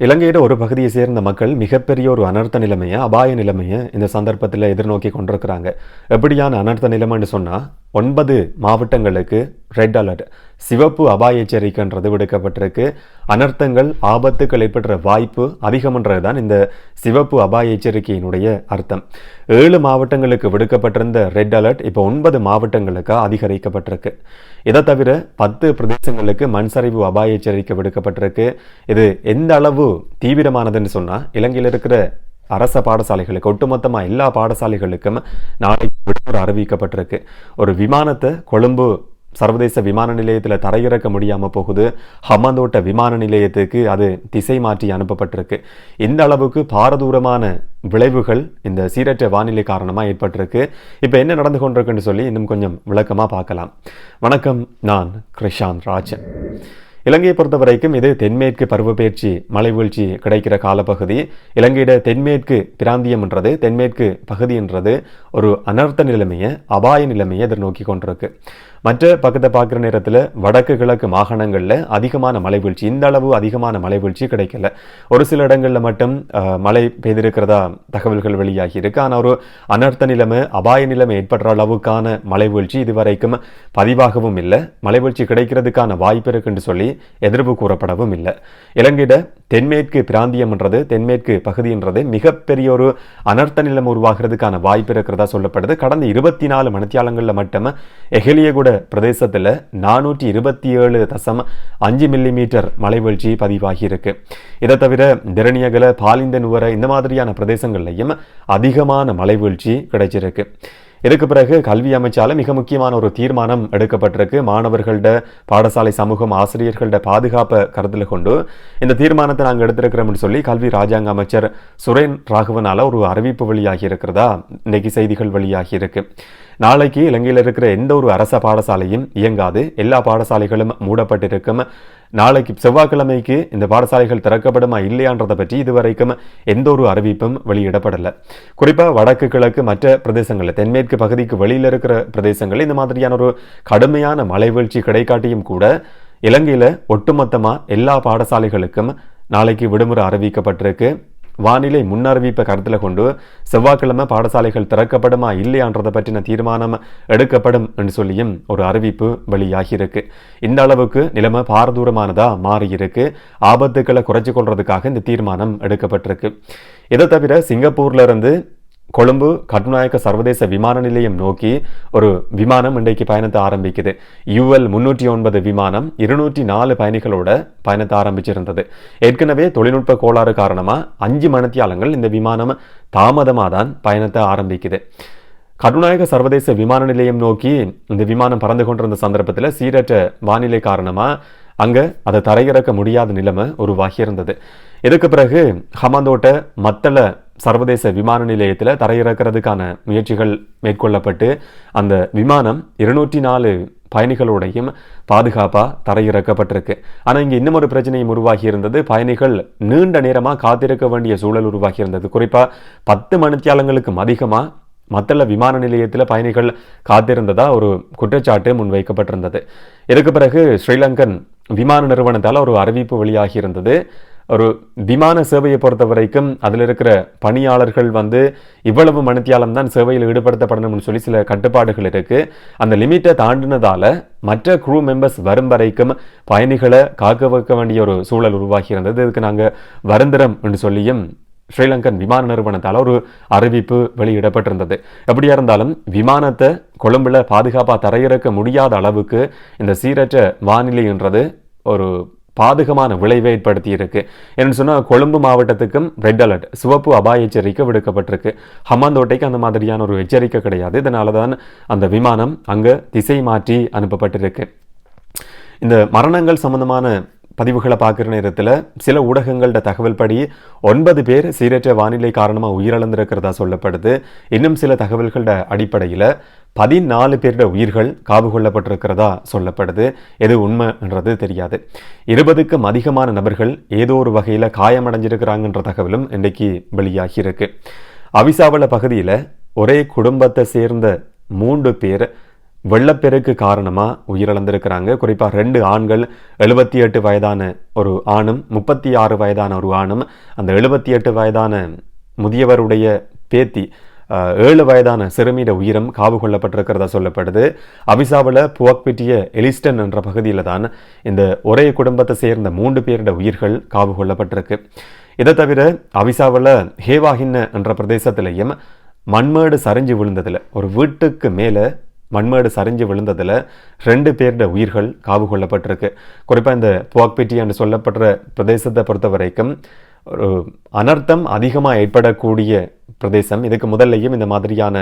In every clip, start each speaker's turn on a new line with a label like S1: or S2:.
S1: இலங்கையோட ஒரு பகுதியை சேர்ந்த மக்கள் மிகப்பெரிய ஒரு அனர்த்த நிலைமையை அபாய நிலைமையை இந்த சந்தர்ப்பத்தில் எதிர்நோக்கி கொண்டிருக்கிறாங்க. எப்படியான அனர்த்த நிலைமைன்னு சொன்னால் ஒன்பது மாவட்டங்களுக்கு ரெட் அலர்ட் சிவப்பு அபாய எச்சரிக்கைன்றது விடுக்கப்பட்டிருக்கு. அனர்த்தங்கள் ஆபத்துக்கள் ஏற்படுற வாய்ப்பு அதிகம்ன்றது தான் இந்த சிவப்பு அபாய எச்சரிக்கையினுடைய அர்த்தம். ஏழு மாவட்டங்களுக்கு விடுக்கப்பட்டிருந்த ரெட் அலர்ட் இப்போ ஒன்பது மாவட்டங்களுக்கு அதிகரிக்கப்பட்டிருக்கு. இதை தவிர பத்து பிரதேசங்களுக்கு மண் சரிவு அபாய எச்சரிக்கை விடுக்கப்பட்டிருக்கு. இது எந்த அளவு தீவிரமானதுன்னு சொன்னால் இலங்கையில் இருக்கிற அரச பாடசாலைகளுக்கு ஒட்டுமொத்தமாக எல்லா பாடசாலைகளுக்கும் நாளைக்கு விடுமுறை அறிவிக்கப்பட்டிருக்கு. ஒரு விமானத்தை கொழும்பு சர்வதேச விமான நிலையத்தில் தரையிறக்க முடியாமல் போகுது. ஹமந்தோட்ட விமான நிலையத்துக்கு அது திசை மாற்றி அனுப்பப்பட்டிருக்கு. இந்த அளவுக்கு பாரதூரமான விளைவுகள் இந்த சீரற்ற வானிலை காரணமாக ஏற்பட்டிருக்கு. இப்போ என்ன நடந்து கொண்டிருக்குன்னு சொல்லி இன்னும் கொஞ்சம் விளக்கமாக பார்க்கலாம். வணக்கம் நான் கிருஷாந்த் ராஜன். இலங்கையை பொறுத்த வரைக்கும் இது தென்மேற்கு பருவப்பெயர்ச்சி மலைவீழ்ச்சி கிடைக்கிற காலப்பகுதி. இலங்கையிட தென்மேற்கு பிராந்தியம்ன்றது தென்மேற்கு பகுதின்றது ஒரு அனர்த்த நிலைமையை அபாய நிலைமையை எதிர்நோக்கி கொண்டிருக்கு. மற்ற பக்கத்தை பார்க்குற நேரத்தில் வடக்கு கிழக்கு மாகாணங்களில் அதிகமான மழை வீழ்ச்சி. இந்த அளவு அதிகமான மழை வீழ்ச்சி கிடைக்கல. ஒரு சில இடங்களில் மட்டும் மழை பெய்திருக்கிறதா தகவல்கள் வெளியாகி இருக்கு. ஆனால் ஒரு அனர்த்த நிலைமை அபாய நிலைமை ஏற்படுற அளவுக்கான மழை வீழ்ச்சி இதுவரைக்கும் பதிவாகவும் இல்லை. மழை வீழ்ச்சி கிடைக்கிறதுக்கான வாய்ப்பு இருக்குன்னு சொல்லி எதிர்ப்பு கூறப்படவும் இல்லை. இலங்கையிட தென்மேற்கு பிராந்தியம்ன்றது தென்மேற்கு பகுதின்றது மிகப்பெரிய ஒரு அனர்த்த நிலைமை உருவாகிறதுக்கான வாய்ப்பு இருக்கிறதா சொல்லப்படுது. கடந்த இருபத்தி நாலு மணித்தியாலங்களில் மட்டும் எஹெலியகுட பிரதேசத்தில் நானூற்றி இருபத்தி ஏழு தசம் அஞ்சு மில்லிமீட்டர் மழை வீழ்ச்சி பதிவாகியிருக்கு. இதை தவிர திரணியகல பாலிந்த நுவர இந்த மாதிரியான பிரதேசங்கள்லையும் அதிகமான மழை வீழ்ச்சி கிடைச்சிருக்கு. இதுக்கு பிறகு கல்வி அமைச்சால மிக முக்கியமான ஒரு தீர்மானம் எடுக்கப்பட்டிருக்கு. மாணவர்கள்ட பாடசாலை சமூகம் ஆசிரியர்கள்ட பாதுகாப்பை கருத்தில் கொண்டு இந்த தீர்மானத்தை நாங்கள் எடுத்திருக்கிறோம்னு சொல்லி கல்வி ராஜாங்க அமைச்சர் சுரேன் ராகவனால ஒரு அறிவிப்பு வெளியாகி இருக்கிறதா இன்னைக்கு செய்திகள் வெளியாகி இருக்கு நாளைக்கு இலங்கையில் இருக்கிற எந்த ஒரு அரச பாடசாலையும் இயங்காது. எல்லா பாடசாலைகளும் மூடப்பட்டிருக்கும். நாளைக்கு செவ்வாய்க்கிழமைக்கு இந்த பாடசாலைகள் திறக்கப்படுமா இல்லையான்றதை பற்றி இதுவரைக்கும் எந்த ஒரு அறிவிப்பும் வெளியிடப்படலை. குறிப்பாக வடக்கு கிழக்கு மற்ற பிரதேசங்களில் தென்மேற்கு பகுதிக்கு வெளியில் இருக்கிற பிரதேசங்களில் இந்த மாதிரியான ஒரு கடுமையான மழை வீழ்ச்சி கிடைக்காட்டியும் கூட இலங்கையில் ஒட்டுமொத்தமாக எல்லா பாடசாலைகளுக்கும் நாளைக்கு விடுமுறை அறிவிக்கப்பட்டிருக்கு. வானிலை முன்னறிவிப்பை கருத்தில் கொண்டு செவ்வாய்க்கிழமை பாடசாலைகள் திறக்கப்படுமா இல்லையான்றதை பற்றின தீர்மானம் எடுக்கப்படும் என்று சொல்லியும் ஒரு அறிவிப்பு வெளியாகியிருக்கு. இந்த அளவுக்கு நிலைமை பாரதூரமானதாக மாறியிருக்கு. ஆபத்துக்களை குறைச்சி கொள்றதுக்காக இந்த தீர்மானம் எடுக்கப்பட்டிருக்கு. இதை தவிர சிங்கப்பூர்லேருந்து கொழும்பு கட்டுநாயக்க சர்வதேச விமான நிலையம் நோக்கி ஒரு விமானம் இன்றைக்கு பயணத்தை ஆரம்பிக்குது. யூஎல் முன்னூற்றி ஒன்பது விமானம் இருநூற்றி நாலு பயணிகளோட பயணத்தை ஆரம்பிச்சிருந்தது. ஏற்கனவே தொழில்நுட்ப கோளாறு காரணமாக அஞ்சு மணத்தியாலங்கள் இந்த விமானம் தாமதமாக தான் பயணத்தை ஆரம்பிக்குது. கருநாயக சர்வதேச விமான நிலையம் நோக்கி இந்த விமானம் பறந்து கொண்டிருந்த சந்தர்ப்பத்தில் சீரற்ற வானிலை காரணமாக அங்கே அதை தரையிறக்க முடியாத நிலைமை உருவாகி இருந்தது இதுக்கு பிறகு ஹமாந்தோட்ட மத்தள சர்வதேச விமான நிலையத்தில் தரையிறக்கிறதுக்கான முயற்சிகள் மேற்கொள்ளப்பட்டு அந்த விமானம் இருநூற்றி நாலு பயணிகளோடையும் பாதுகாப்பாக தரையிறக்கப்பட்டிருக்கு. ஆனால் இங்கே இன்னும் ஒரு பிரச்சனையும் உருவாகி இருந்தது. பயணிகள் நீண்ட நேரமாக காத்திருக்க வேண்டிய சூழல் உருவாகி இருந்தது. குறிப்பாக பத்து மணித்தியாலங்களுக்கும் அதிகமாக மத்தள விமான நிலையத்தில் பயணிகள் காத்திருந்ததா ஒரு குற்றச்சாட்டு முன்வைக்கப்பட்டிருந்தது. இதுக்கு பிறகு ஸ்ரீலங்கன் விமான நிறுவனத்தால் ஒரு அறிவிப்பு வெளியாகி இருந்தது. ஒரு விமான சேவையை பொறுத்த வரைக்கும் அதில் இருக்கிற பணியாளர்கள் வந்து இவ்வளவு மணித்தியாலம் தான் சேவையில் ஈடுபடுத்தப்படணும்னு சொல்லி சில கட்டுப்பாடுகள் இருக்குது அந்த லிமிட்டை தாண்டினதால் மற்ற குரூ மெம்பர்ஸ் வரும் வரைக்கும் பயணிகளை காக்க வைக்க வேண்டிய ஒரு சூழல் உருவாகி இருந்தது. இதுக்கு நாங்கள் வருந்திரம் என்று சொல்லியும் ஸ்ரீலங்கன் விமான நிறுவனத்தால் ஒரு அறிவிப்பு வெளியிடப்பட்டிருந்தது. எப்படியா இருந்தாலும் விமானத்தை கொழும்புல பாதுகாப்பாக தரையிறக்க முடியாத அளவுக்கு இந்த சீரற்ற வானிலைன்றது ஒரு பாதகமான விளைவை ஏற்படுத்தியிருக்கு. என்னென்னு சொன்னால் கொழும்பு மாவட்டத்துக்கும் ரெட் அலர்ட் சிவப்பு அபாய எச்சரிக்கை விடுக்கப்பட்டிருக்கு. ஹம்மாந்தோட்டைக்கு அந்த மாதிரியான ஒரு எச்சரிக்கை கிடையாது. இதனால தான் அந்த விமானம் அங்கே திசை மாற்றி அனுப்பப்பட்டிருக்கு. இந்த மரணங்கள் சம்பந்தமான பதிவுகளை பார்க்குற நேரத்தில் சில ஊடகங்களோட தகவல் படி ஒன்பது பேர் சீரற்ற வானிலை காரணமாக உயிரிழந்திருக்கிறதா சொல்லப்படுது. இன்னும் சில தகவல்களோட அடிப்படையில் பதினாலு பேருடைய உயிர்கள் காவு கொள்ளப்பட்டிருக்கிறதா சொல்லப்படுது. எது உண்மைன்றது தெரியாது. இருபதுக்கும் அதிகமான நபர்கள் ஏதோ ஒரு வகையில் காயமடைஞ்சிருக்கிறாங்கன்ற தகவலும் இன்றைக்கு வெளியாகி இருக்கு. அவிசாவள பகுதியில் ஒரே குடும்பத்தை சேர்ந்த மூன்று பேர் வெள்ளப்பெருக்கு காரணமாக உயிரிழந்திருக்கிறாங்க. குறிப்பாக ரெண்டு ஆண்கள் எழுபத்தி எட்டு வயதான ஒரு ஆணும் முப்பத்தி ஆறு வயதான ஒரு ஆணும். அந்த எழுபத்தி எட்டு வயதான முதியவருடைய பேத்தி ஏழு வயதான சிறுமியிட உயிரம் காவு கொள்ளப்பட்டிருக்கிறதா சொல்லப்படுது. அபிசாவில் புவக்பிட்டிய எலிஸ்டன் என்ற பகுதியில் தான் இந்த ஒரே குடும்பத்தை சேர்ந்த மூன்று பேரிட உயிர்கள் காவு கொள்ளப்பட்டிருக்கு. இதை தவிர அவிசாவில் ஹேவாஹின்ன என்ற பிரதேசத்திலையும் மண்மேடு சரிஞ்சு விழுந்ததில் ஒரு வீட்டுக்கு மேலே மண்மேடு சரிஞ்சு விழுந்ததில் ரெண்டு பேருடைய உயிர்கள் காவு கொள்ளப்பட்டிருக்கு. குறிப்பாக இந்த புவாக்பெட்டி என்று சொல்லப்படுற பிரதேசத்தை பொறுத்த வரைக்கும் ஒரு அனர்த்தம் அதிகமாக ஏற்படக்கூடிய பிரதேசம். இதுக்கு முதல்லையும் இந்த மாதிரியான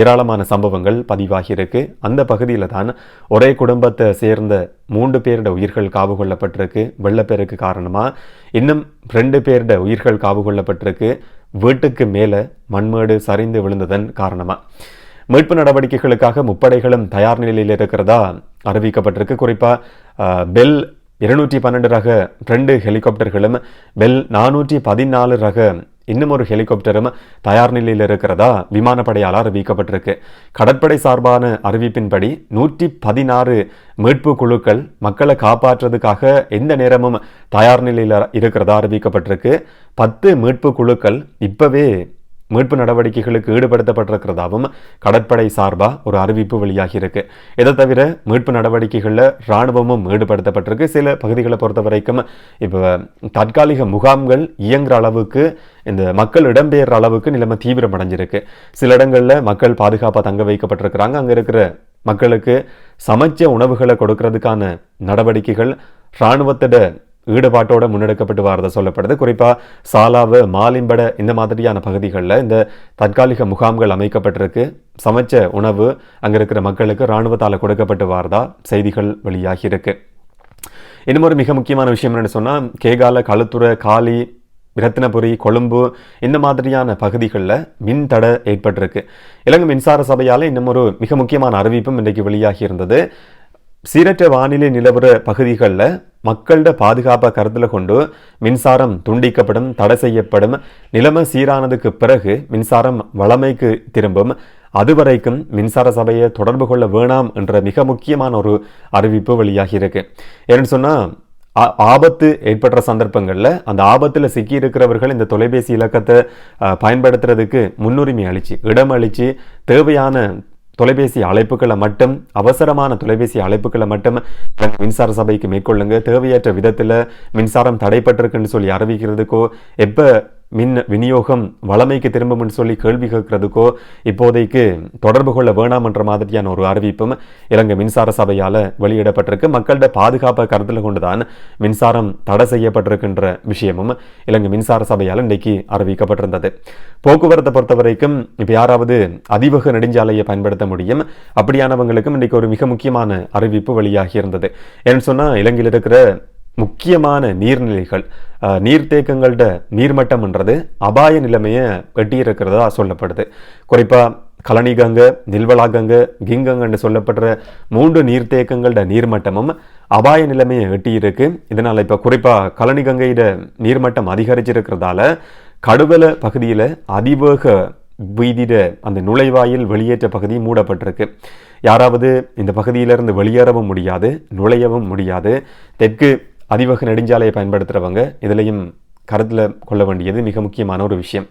S1: ஏராளமான சம்பவங்கள் பதிவாகியிருக்கு. அந்த பகுதியில் தான் ஒரே குடும்பத்தை சேர்ந்த மூன்று பேருடைய உயிர்கள் காவு கொள்ளப்பட்டிருக்கு. வெள்ளப்பெருக்கு காரணமாக இன்னும் ரெண்டு பேருடைய உயிர்கள் காவு கொள்ளப்பட்டிருக்கு. வீட்டுக்கு மேலே மண்மேடு சரிந்து விழுந்ததன் காரணமாக மீட்பு நடவடிக்கைகளுக்காக முப்படைகளும் தயார் நிலையில் இருக்கிறதா அறிவிக்கப்பட்டிருக்கு. குறிப்பாக பெல் இருநூற்றி பன்னெண்டு ரக ரெண்டு ஹெலிகாப்டர்களும் பெல் நானூற்றி பதினாலு ரக இன்னும் ஒரு ஹெலிகாப்டரும் தயார் நிலையில் இருக்கிறதா விமானப்படையால் அறிவிக்கப்பட்டிருக்கு. கடற்படை சார்பான அறிவிப்பின்படி நூற்றி பதினாறு மீட்பு குழுக்கள் மக்களை காப்பாற்றுறதுக்காக எந்த நேரமும் தயார் நிலையில் இருக்கிறதா அறிவிக்கப்பட்டிருக்கு. பத்து மீட்பு குழுக்கள் இப்போவே மீட்பு நடவடிக்கைகளுக்கு ஈடுபடுத்தப்பட்டிருக்கிறதாவும் கடற்படை சார்பாக ஒரு அறிவிப்பு வெளியாகியிருக்கு. இதை தவிர மீட்பு நடவடிக்கைகளில் இராணுவமும் ஈடுபடுத்தப்பட்டிருக்கு. சில பகுதிகளை பொறுத்த வரைக்கும் இப்போ தற்காலிக முகாம்கள் இயங்குற அளவுக்கு இந்த மக்கள் இடம்பெயர்ற அளவுக்கு நிலைமை தீவிரமடைஞ்சிருக்கு. சில இடங்களில் மக்கள் பாதுகாப்பாக தங்க வைக்கப்பட்டிருக்கிறாங்க. அங்கே இருக்கிற மக்களுக்கு சமைச்ச உணவுகளை கொடுக்கறதுக்கான நடவடிக்கைகள் இராணுவத்திட ஈடுபாட்டோட முன்னெடுக்கப்பட்டு வரத சொல்லப்படுது. குறிப்பாக சாலாவு மாலிம்பட இந்த மாதிரியான பகுதிகளில் இந்த தற்காலிக முகாம்கள் அமைக்கப்பட்டிருக்கு. சமைச்ச உணவு அங்கே இருக்கிற மக்களுக்கு இராணுவத்தால் கொடுக்கப்பட்டு வரதா செய்திகள் வெளியாகியிருக்கு. இன்னும் ஒரு மிக முக்கியமான விஷயம் என்னென்னு சொன்னால் கேகால களுத்துறை காலி ரத்தினபுரி கொழும்பு இந்த மாதிரியான பகுதிகளில் மின் தடை ஏற்பட்டிருக்கு. இலங்கை மின்சார சபையால் இன்னும் ஒரு மிக முக்கியமான அறிவிப்பும் இன்றைக்கு வெளியாகி இருந்தது சீரற்ற வானிலை நிலவர பகுதிகளில் மக்களோட பாதுகாப்பை கருத்தில் கொண்டு மின்சாரம் துண்டிக்கப்படும் தடை செய்யப்படும் நிலைமை சீரானதுக்கு பிறகு மின்சாரம் வளமைக்கு திரும்பும் அதுவரைக்கும் மின்சார சபையை தொடர்பு கொள்ள வேணாம் என்ற மிக முக்கியமான ஒரு அறிவிப்பு வெளியாகியிருக்கு. ஏன்னு சொன்னால் ஆ- ஆபத்து ஏற்படுற சந்தர்ப்பங்களில் அந்த ஆபத்தில் சிக்கி இருக்கிறவர்கள் இந்த தொலைபேசி இலக்கத்தை பயன்படுத்துறதுக்கு முன்னுரிமை அளிச்சு இடம் அளிச்சு தேவையான தொலைபேசி அழைப்புகளை மட்டும் அவசரமான தொலைபேசி அழைப்புகளை மட்டும் மின்சார சபைக்கு மேற்கொள்ளுங்க. தேவையற்ற விதத்தில் மின்சாரம் தடைப்பட்டிருக்குன்னு சொல்லி அறிவிக்கிறதுக்கோ எப்போ மின் விநியோகம் வளமைக்கு திரும்பும்னு சொல்லி கேள்வி கேட்கறதுக்கோ இப்போதைக்கு தொடர்பு கொள்ள வேணாம் என்ற மாதிரியான ஒரு அறிவிப்பும் இலங்கை மின்சார சபையால் வெளியிடப்பட்டிருக்கு. மக்களோட பாதுகாப்பை கருத்தில் கொண்டுதான் மின்சாரம் தடை செய்யப்பட்டிருக்கின்ற விஷயமும் இலங்கை மின்சார சபையால் இன்றைக்கு அறிவிக்கப்பட்டிருந்தது. போக்குவரத்தை பொறுத்த வரைக்கும் இப்போ யாராவது அதிவேக நெடுஞ்சாலையை பயன்படுத்த முடியும். அப்படியானவங்களுக்கும் இன்றைக்கு ஒரு மிக முக்கியமான அறிவிப்பு வெளியாகி இருந்தது. ஏன்னு சொன்னால் இலங்கையில் இருக்கிற முக்கியமான நீர்நிலைகள் நீர்த்தேக்கங்கள்ட நீர்மட்டம்ன்றது அபாய நிலைமையை எட்டியிருக்கிறதா சொல்லப்படுது. குறிப்பாக கலனிகங்க நில்வலாகங்க கிங்கங்கன்னு சொல்லப்படுற மூன்று நீர்த்தேக்கங்களோட நீர்மட்டமும் அபாய நிலைமையை எட்டியிருக்கு. இதனால் இப்போ குறிப்பாக கலனிகங்கையிட நீர்மட்டம் அதிகரிச்சிருக்கிறதால கடுவல பகுதியில் அதிவேக வீதியிட அந்த நுழைவாயில் வெளியேற்ற பகுதி மூடப்பட்டிருக்கு. யாராவது இந்த பகுதியிலிருந்து வெளியேறவும் முடியாது நுழையவும் முடியாது. தெற்கு அதிவக நெடுஞ்சாலையை பயன்படுத்துகிறவங்க இதுலையும் கருத்தில் கொள்ள வேண்டியது மிக முக்கியமான ஒரு விஷயம்.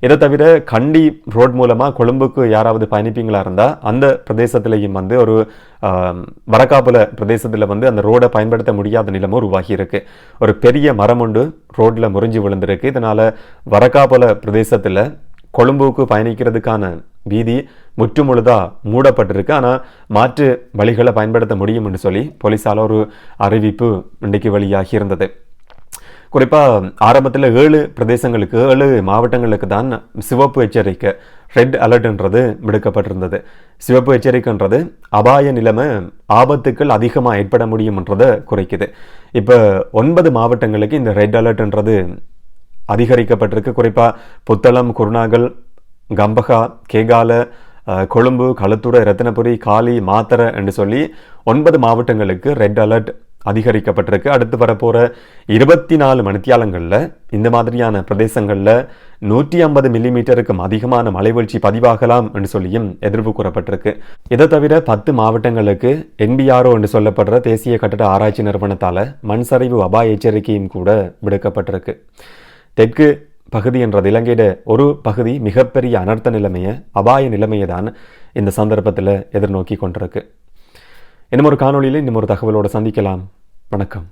S1: இதை தவிர கண்டி ரோட் மூலமாக கொழும்புக்கு யாராவது பயணிப்பீங்களா இருந்தால் அந்த பிரதேசத்திலையும் வந்து ஒரு ஆம், வரக்காப்புல பிரதேசத்தில் வந்து அந்த ரோடை பயன்படுத்த முடியாத நிலமும் உருவாகி இருக்கு. ஒரு பெரிய மரம் ஒன்று ரோட்டில் முறிஞ்சு விழுந்திருக்கு. இதனால் வரக்காப்புல பிரதேசத்தில் கொழும்புக்கு பயணிக்கிறதுக்கான வீதி முற்றுமுழுதாக மூடப்பட்டிருக்கு. ஆனால் மாற்று வழிகளை பயன்படுத்த முடியும்னு சொல்லி போலீஸால் ஒரு அறிவிப்பு இன்றைக்கு வெளியாகி இருந்தது. குறிப்பாக ஆரம்பத்தில் ஏழு பிரதேசங்களுக்கு ஏழு மாவட்டங்களுக்கு தான் சிவப்பு எச்சரிக்கை ரெட் அலர்ட்ன்றது விடுக்கப்பட்டிருந்தது. சிவப்பு எச்சரிக்கைன்றது அபாய நிலைமை ஆபத்துக்கள் அதிகமாக ஏற்பட முடியும்ன்றதை குறைக்குது. இப்போ ஒன்பது மாவட்டங்களுக்கு இந்த ரெட் அலர்ட்ன்றது அதிகரிக்கப்பட்டிருக்கு. குறிப்பாக புத்தளம் குருணாகல் கம்பகா கேகால கொழும்பு களுத்துறை ரத்தினபுரி காலி மாத்தரை என்று சொல்லி ஒன்பது மாவட்டங்களுக்கு ரெட் அலர்ட் அதிகரிக்கப்பட்டிருக்கு. அடுத்து வரப்போகிற இருபத்தி நாலு மணித்தியாலங்களில் இந்த மாதிரியான பிரதேசங்களில் நூற்றி ஐம்பது மில்லிமீட்டருக்கும் அதிகமான மலைவீழ்ச்சி பதிவாகலாம் என்று சொல்லியும் எதிர்ப்பு கூறப்பட்டிருக்கு. இதை தவிர பத்து மாவட்டங்களுக்கு என்பிஆர்ஓ என்று சொல்லப்படுற தேசிய கட்டட ஆராய்ச்சி நிறுவனத்தால் மண் சரிவு அபாய எச்சரிக்கையும் கூட விடுக்கப்பட்டிருக்கு. தெற்கு பகுதி என்றது இலங்கையிட ஒரு பகுதி மிகப்பெரிய அனர்த்த நிலைமையை அபாய நிலைமையை தான் இந்த சந்தர்ப்பத்தில் எதிர்நோக்கி கொண்டிருக்கு. இன்னும் ஒரு காணொலியில் இன்னும் ஒரு தகவலோடு சந்திக்கலாம். வணக்கம்.